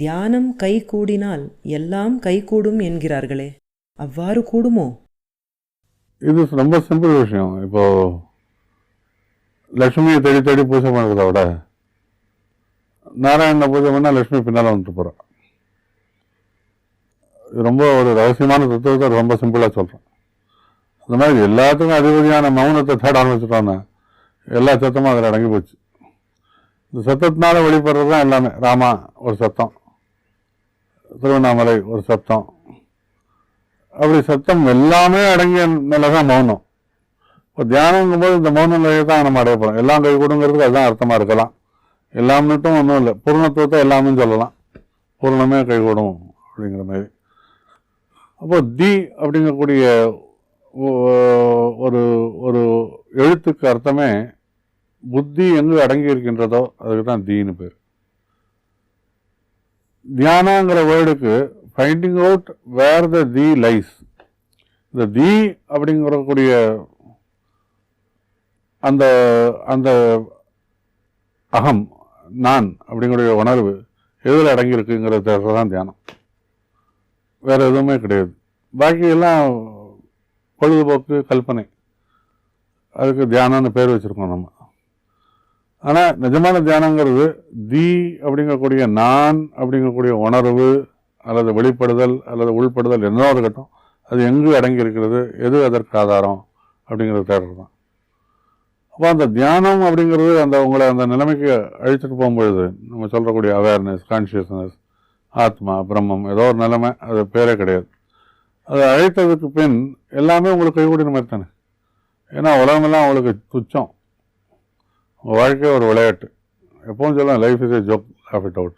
தியானம் கை கூடினால் எல்லாம் கைகூடும் என்கிறார்களே. அவ்வாறு கூடுமோ? இது ரொம்ப சிம்பிள் விஷயம். இப்போ லக்ஷ்மியை தேடி தேடி பூஜை பண்ணுறத விட நாராயணனை பூஜை பண்ணால் லக்ஷ்மி பின்னால் வந்துட்டு போகிறான் ரொம்ப ஒரு ரகசியமான தத்துவத்தை ரொம்ப சிம்பிளாக சொல்கிறேன் அந்த மாதிரி எல்லாத்துக்கும் அதிபதியான மௌனத்தை தேட ஆரம்பிச்சிட்டோன்னா எல்லா சத்தமும் அதில் அடங்கி போச்சு. இந்த சத்தத்தினால வெளிப்படுறது தான் எல்லாமே. ராமா ஒரு சத்தம். திருவண்ணாமலை ஒரு சத்தம். அப்படி சத்தம் எல்லாமே அடங்கிய நிலை தான் மௌனம். இப்போ தியானங்கும் போது இந்த மௌன நிலையை தான் நம்ம அடைய போகிறோம் எல்லாம் கை கொடுங்கிறதுக்கு அதுதான் அர்த்தமாக இருக்கலாம். எல்லாம்னுட்டும் ஒன்றும் இல்லை. பூர்ணத்துவத்தை எல்லாமே சொல்லலாம். பூர்ணமே கை கூடும் அப்படிங்கிற மாதிரி. அப்போ தி அப்படிங்கக்கூடிய ஒரு ஒரு எழுத்துக்கு அர்த்தமே புத்தி எங்கு அடங்கி இருக்கின்றதோ அதுக்கு தான் தீன்னு பேர். தியானாங்கிற வேர்டுக்கு finding out where the the lies இந்த தி அப்படிங்கிறக்கூடிய அந்த அந்த அகம் நான் அப்படிங்கிற உணர்வு எதில் அடங்கியிருக்குங்கிறத தான் தியானம். வேறு எதுவுமே கிடையாது. பாக்கியெல்லாம் பொழுதுபோக்கு கல்பனை. அதுக்கு தியானம்னு பேர் வச்சுருக்கோம் நம்ம. ஆனால் நிஜமான தியானங்கிறது தி அப்படிங்கக்கூடிய நான் அப்படிங்கக்கூடிய உணர்வு அல்லது வெளிப்படுதல் அல்லது உள்படுதல் என்னவோ இருக்கட்டும் அது எங்கு அடங்கி இருக்கிறது எது அதற்கு ஆதாரம் அப்படிங்கிறது தேடுறது தான் அப்போ அந்த தியானம் அப்படிங்கிறது அந்த உங்களை அந்த நிலைமைக்கு அழிச்சிட்டு போகும்பொழுது நம்ம சொல்லக்கூடிய அவேர்னஸ் கான்ஷியஸ்னஸ் ஆத்மா பிரம்மம் ஏதோ ஒரு நிலைமை அது பேரே கிடையாது. அதை அழைத்ததுக்கு பின் எல்லாமே உங்களுக்கு கைகூடின மாதிரி தானே. ஏன்னா உலகமெல்லாம் அவங்களுக்கு துச்சம். வாழ்க்கை ஒரு விளையாட்டு. எப்பவும் சொல்லலாம் life is a joke of it out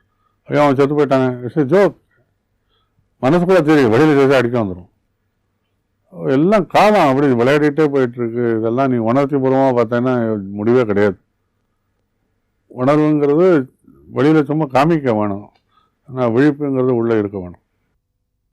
ஐயோ அவன் செத்து போயிட்டாங்க இட்ஸ் ஏ ஜோக் மனசுக்குள்ள தெரியும் வெளியில் சேர்த்து அடிக்க வந்துடும் எல்லாம் காலம் அப்படி விளையாடிட்டே போயிட்டுருக்கு. இதெல்லாம் நீ உணர்ச்சி பூர்வமாக பார்த்தேன்னா முடிவே கிடையாது. உணர்வுங்கிறது வெளியில் சும்மா காமிக்க வேணும். ஆனால் விழிப்புங்கிறது உள்ளே இருக்க வேணும்.